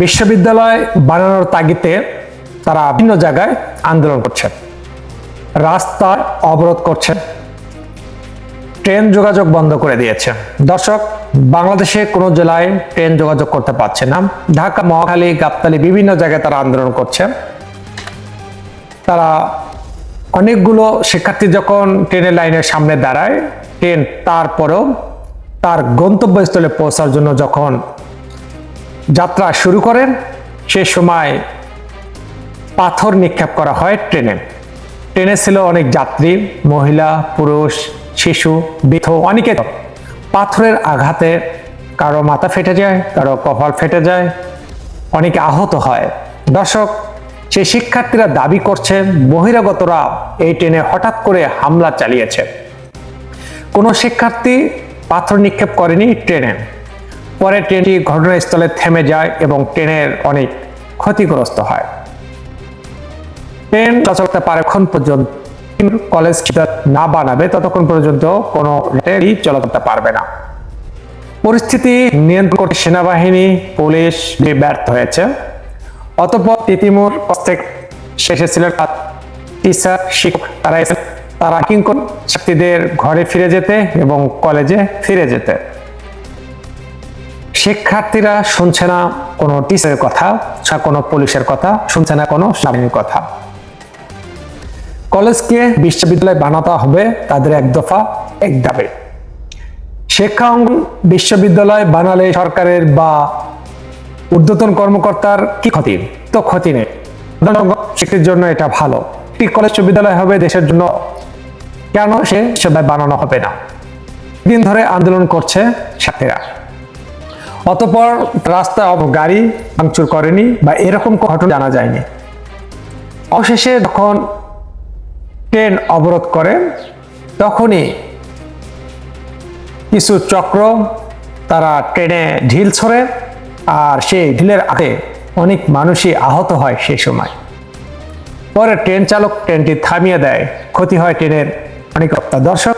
বিশ্ববিদ্যালয় বানানোর তাগিতে তারা বিভিন্ন জায়গায় আন্দোলন করছে রাস্তা অবরোধ করছে, ট্রেন যোগাযোগ বন্ধ করে দিয়েছে। দর্শক, বাংলাদেশে কোনো জেলায় ট্রেন যোগাযোগ করতে পারছে না। ঢাকা, মহাখালী, গাবতলী বিভিন্ন জায়গায় তারা আন্দোলন করছে। তারা অনেকগুলো শিক্ষার্থী যখন ট্রেনের লাইনের সামনে দাঁড়ায়, ট্রেন তারপরেও তার গন্তব্যস্থলে পৌঁছার জন্য যখন যাত্রা শুরু করেন, সে সময় পাথর নিক্ষেপ করা হয় ট্রেনে। ট্রেনে ছিল অনেক যাত্রী, মহিলা, পুরুষ, শিশু, বৃদ্ধ, অনেকে। পাথরের আঘাতে কারও মাথা ফেটে যায়, কারও কপাল ফেটে যায়, অনেকে আহত হয়। দর্শক সেই শিক্ষার্থীরা দাবি করছে, বহিরাগতরা এই ট্রেনে হঠাৎ করে হামলা চালিয়েছে। কোনো শিক্ষার্থী পাথর নিক্ষেপ করেনি ট্রেনে। পরে ট্রেনটি ঘটনাস্থলে থেমে যায় এবং ট্রেনের অনেক ক্ষতিগ্রস্ত হয়। ট্রেন চলাচল করতে পারে এখন পর্যন্ত কলেজ না বানাবে, ততক্ষণ পর্যন্ত কোনো ট্রেনই চলা করতে পারবে না। পরিস্থিতি নিয়ন্ত্রণ করতে সেনাবাহিনী, পুলিশ ব্যর্থ হয়েছে। অতপর তিতিমুর প্রত্যেক শেষে ছিলেন টিচার, শিক্ষক। তারা এসে তারা কিং ছাত্রীদের ঘরে ফিরে যেতে এবং কলেজে ফিরে যেতে। শিক্ষার্থীরা শুনছে না কোনো টিচারের কথা কোনো পুলিশের কথা, শুনছে না কোনো স্বামীর কথা। কলেজকে বিশ্ববিদ্যালয় বানাতে হবে তাদের এক দফা এক দাবি। শিক্ষা বিশ্ববিদ্যালয় বানালে সরকারের বা ঊর্ধ্বতন কর্মকর্তার কি ক্ষতি? তো ক্ষতি নেই। জন্য এটা ভালো। একটি কলেজ বিশ্ববিদ্যালয় হবে দেশের জন্য কেন সে বিশ্ববিদ্যালয় বানানো হবে না? দিন ধরে আন্দোলন করছে ছাত্রীরা অতপর রাস্তা গাড়ি ভাঙচুর করেনি বা এরকম ঘটনা জানা যায়নি। অবশেষে যখন ট্রেন অবরোধ করে, তখনই কিছু চক্র তারা ট্রেনে ঢিল ছড়ে আর সেই ঢিলের আগে অনেক মানুষই আহত হয় সেই সময়। পরে ট্রেন চালক ট্রেনটি থামিয়ে দেয়। ক্ষতি হয় ট্রেনের অনেক দর্শক।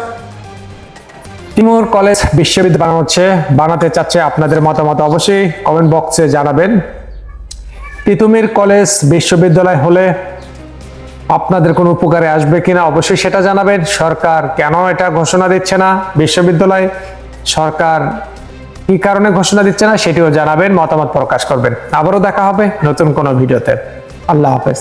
তিমুর কলেজ বিশ্ববিদ্যালয় বানানো হচ্ছে। বানাতে চাচ্ছে আপনাদের মতামত অবশ্যই কমেন্ট বক্সে জানাবেন। তিতুমির কলেজ বিশ্ববিদ্যালয় হলে আপনাদের কোনো উপকারে আসবে কিনা অবশ্যই সেটা জানাবেন। সরকার কেন এটা ঘোষণা দিচ্ছে না বিশ্ববিদ্যালয়? সরকার কি কারণে ঘোষণা দিচ্ছে না সেটিও জানাবেন, মতামত প্রকাশ করবেন। আবারও দেখা হবে নতুন কোনো ভিডিওতে। আল্লাহ হাফেজ।